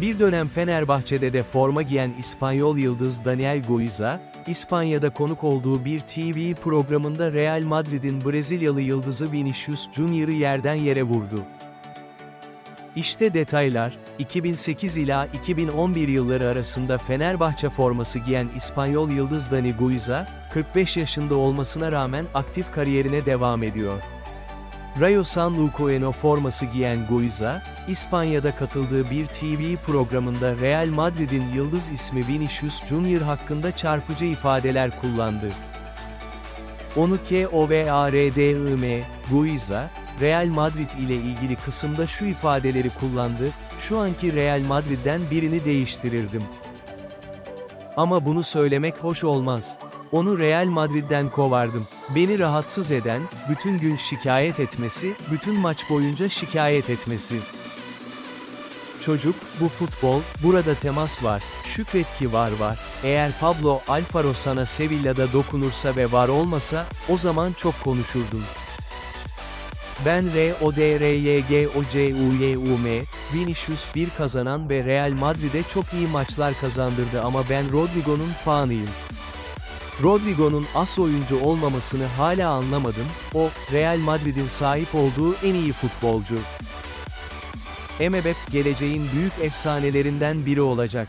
Bir dönem Fenerbahçe'de de forma giyen İspanyol yıldız Daniel Goiza, İspanya'da konuk olduğu bir TV programında Real Madrid'in Brezilyalı yıldızı Vinicius Junior'ı yerden yere vurdu. İşte detaylar, 2008 ila 2011 yılları arasında Fenerbahçe forması giyen İspanyol yıldız Dani Guiza, 45 yaşında olmasına rağmen aktif kariyerine devam ediyor. Rayo Sanlúqueno forması giyen Guiza, İspanya'da katıldığı bir TV programında Real Madrid'in yıldız ismi Vinicius Junior hakkında çarpıcı ifadeler kullandı. Onu K-O-V-A-R-D-I-M, Guiza, Real Madrid ile ilgili kısımda şu ifadeleri kullandı, şu anki Real Madrid'den birini değiştirirdim. Ama bunu söylemek hoş olmaz. Onu Real Madrid'den kovardım. Beni rahatsız eden, bütün gün şikayet etmesi, bütün maç boyunca şikayet etmesi. Çocuk, bu futbol, burada temas var, şükret ki var var. Eğer Pablo Alfaro sana Sevilla'da dokunursa ve var olmasa, o zaman çok konuşurdun. Ben R O D R Y G O C U Y U M, Vinicius bir kazanan ve Real Madrid'e çok iyi maçlar kazandırdı ama ben Rodrigo'nun fanıyım. Rodrigo'nun as oyuncu olmamasını hala anlamadım, o, Real Madrid'in sahip olduğu en iyi futbolcu. Emebep geleceğin büyük efsanelerinden biri olacak.